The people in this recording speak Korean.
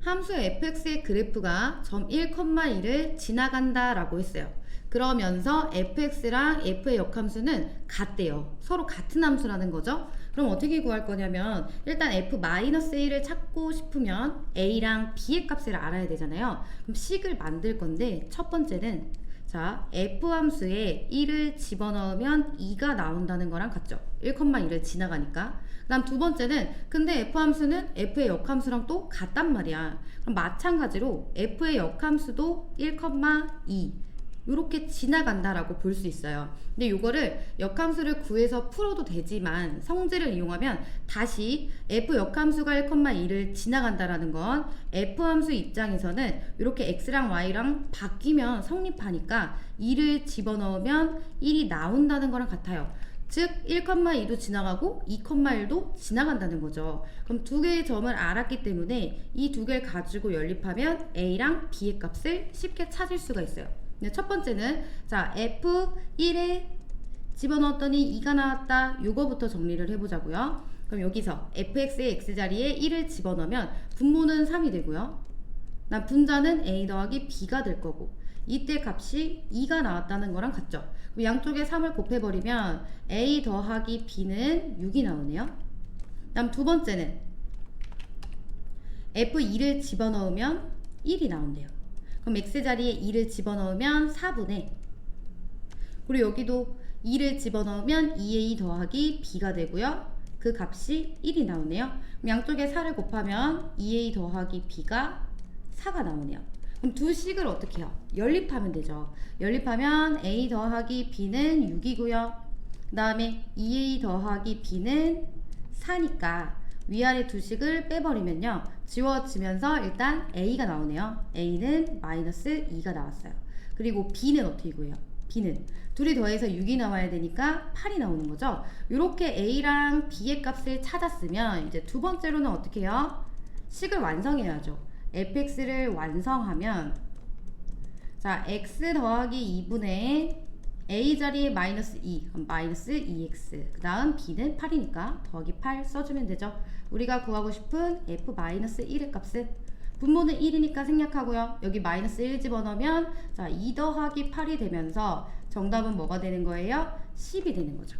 함수 fx의 그래프가 점 1,1을 지나간다 라고 했어요. 그러면서 fx랑 f의 역함수는 같대요. 서로 같은 함수라는 거죠. 그럼 어떻게 구할 거냐면 일단 f-1을 찾고 싶으면 a랑 b의 값을 알아야 되잖아요. 그럼 식을 만들 건데 첫 번째는 자 f 함수에 1을 집어넣으면 2가 나온다는 거랑 같죠. 1,1을 지나가니까. 그 다음 두 번째는 근데 f 함수는 f의 역함수랑 또 같단 말이야. 그럼 마찬가지로 f의 역함수도 1,2 이렇게 지나간다라고 볼 수 있어요. 근데 이거를 역함수를 구해서 풀어도 되지만 성질을 이용하면 다시 f 역함수가 1,2를 지나간다라는 건 f 함수 입장에서는 이렇게 x랑 y랑 바뀌면 성립하니까 2를 집어넣으면 1이 나온다는 거랑 같아요. 즉 1,2도 지나가고 2,1도 지나간다는 거죠. 그럼 두 개의 점을 알았기 때문에 이 두 개를 가지고 연립하면 a랑 b의 값을 쉽게 찾을 수가 있어요. 네, 첫 번째는 자 f1에 집어넣었더니 2가 나왔다. 요거부터 정리를 해보자고요. 그럼 여기서 fx의 x자리에 1을 집어넣으면 분모는 3이 되고요. 난 분자는 a 더하기 b가 될 거고 이때 값이 2가 나왔다는 거랑 같죠. 그럼 양쪽에 3을 곱해버리면 a 더하기 b는 6이 나오네요. 다음 두 번째는 f2를 집어넣으면 1이 나온대요. 그럼 x자리에 2를 집어넣으면 4분의 그리고 여기도 2를 집어넣으면 2a 더하기 b가 되고요. 그 값이 1이 나오네요. 양쪽에 4를 곱하면 2a 더하기 b가 4가 나오네요. 그럼 두 식을 어떻게 해요? 연립하면 되죠. 연립하면 a 더하기 b는 6이고요. 그 다음에 2a 더하기 b는 4니까 위아래 두 식을 빼버리면요. 지워지면서 일단 a가 나오네요. a는 마이너스 2가 나왔어요. 그리고 b는 어떻게 구해요? b는 둘이 더해서 6이 나와야 되니까 8이 나오는 거죠. 이렇게 a랑 b의 값을 찾았으면 이제 두 번째로는 어떻게 해요? 식을 완성해야죠. fx를 완성하면 자 x 더하기 2분의 a 자리에 마이너스 2 그럼 마이너스 2x 그 다음 b는 8이니까 더하기 8 써주면 되죠. 우리가 구하고 싶은 f 마이너스 1의 값은 분모는 1이니까 생략하고요. 여기 마이너스 1 집어넣으면 자2 더하기 8이 되면서 정답은 뭐가 되는 거예요? 10이 되는 거죠.